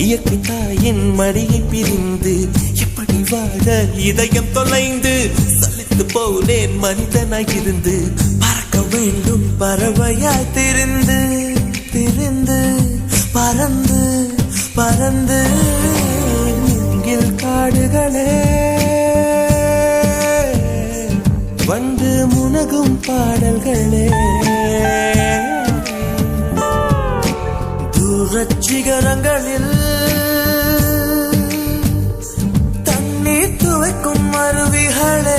இயற்கை தாயின் மடியை பிரிந்து எப்படி வாழ இதயம் தொலைந்து சலித்து போனேன் மனிதனாய் இருந்து பறக்க வேண்டும் பறவையாய் திருந்து திருந்து பறந்து பறந்து மூங்கில் காடுகளே. வந்து முனகும் பாடல்களே. தூரச் சிகரங்களில் தண்ணீர் துவைக்கும் அருவிகளே